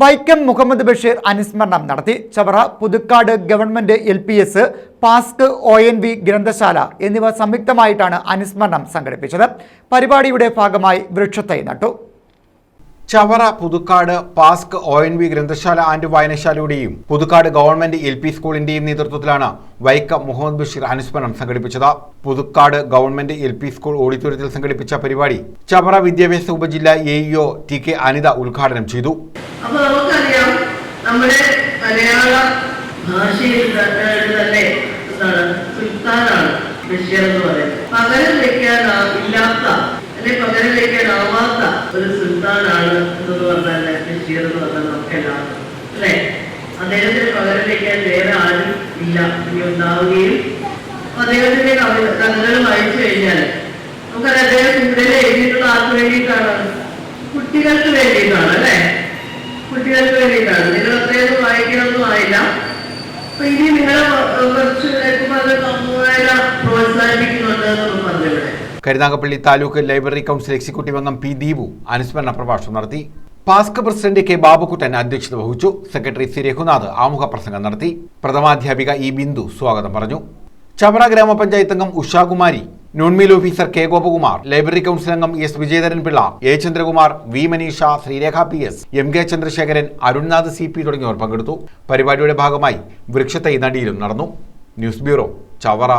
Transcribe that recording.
വൈക്കം മുഹമ്മദ് ബഷീർ അനുസ്മരണം നടത്തി. Chavara Puthukkad government L P S പാസ്ക് O N V ഗ്രന്ഥശാല എന്നിവ സംയുക്തമായിട്ടാണ് അനുസ്മരണം സംഘടിപ്പിച്ചത്. പരിപാടിയുടെ ഭാഗമായി വൃക്ഷത്തൈ നട്ടു. ചവറ പുതുക്കാട് പാസ്ക് ഒ എൻ വി ഗ്രന്ഥശാല ആൻഡ് വായനശാലയുടെയും പുതുക്കാട് ഗവൺമെന്റ് എൽ പി സ്കൂളിന്റെയും നേതൃത്വത്തിലാണ് വൈക്കം മുഹമ്മദ് ബഷീർ അനുസ്മരണം സംഘടിപ്പിച്ചത്. Puthukkad government L P school ഓഡിറ്റോറിയത്തിൽ സംഘടിപ്പിച്ച പരിപാടി ചവറ വിദ്യാഭ്യാസ ഉപജില്ല A E O T K Anitha ഉദ്ഘാടനം ചെയ്തു. അപ്പൊ നമുക്കറിയാം നമ്മുടെ മലയാള ഭാഷയിൽ തന്നെ എന്താണ് സുൽത്താനാണ് ബഷീർ എന്ന് പറയുന്നത്. പകരം വെക്കാൻ ഇല്ലാത്ത അല്ലെ പകരം വെക്കാനാവാത്ത ഒരു സുൽത്താനാണ് എന്ന് പറഞ്ഞാൽ ബഷീർ എന്ന് പറഞ്ഞാൽ നമുക്കെല്ലാം അല്ലെ? അദ്ദേഹത്തിന് പകരം വെക്കാൻ വേറെ ആരും ഇല്ല ഇനി ഉണ്ടാവുകയും അദ്ദേഹത്തിന്റെ കവിത കഥകൾ വായിച്ചു കഴിഞ്ഞാൽ നമുക്കത് അദ്ദേഹം കൂടുതൽ എഴുതിയിട്ടുള്ള ആർക്ക് വേണ്ടിയിട്ടാണ്? കുട്ടികൾക്ക് വേണ്ടിയിട്ടാണ് അല്ലേ? കുട്ടികൾക്ക് വേണ്ടിയിട്ടാണ് നിങ്ങൾ അത്രയൊന്നും വായിക്കണമെന്നും ആയില്ല. അപ്പൊ ഇനി നിങ്ങളെ കുറച്ച് വായന പ്രോത്സാഹിപ്പിക്കുന്നുണ്ട് പറഞ്ഞിവിടെ Karunagappally taluk library council executive അംഗം പി ദീപു അനുസ്മരണ പ്രഭാഷണം നടത്തി. പാസ്ക് പ്രസിഡന്റ് കെ ബാബുക്കുട്ടൻ അധ്യക്ഷത വഹിച്ചു. സെക്രട്ടറി സി രഘുനാഥ് ആമുഖ പ്രസംഗം നടത്തി. പ്രഥമാധ്യാപിക ഇ ബിന്ദു സ്വാഗതം പറഞ്ഞു. ചവറ ഗ്രാമപഞ്ചായത്ത് അംഗം Ushakumari noon meal officer K Gopakumar library council അംഗം S Vijayadharan Pillai A Chandrakumar V Maneesha Sreerekha P S M K Chandrasekharan Arunnath C P തുടങ്ങിയവർ പങ്കെടുത്തു. പരിപാടിയുടെ ഭാഗമായി വൃക്ഷത്തൈ നടിയിലും നടന്നു. News bureau Chavara.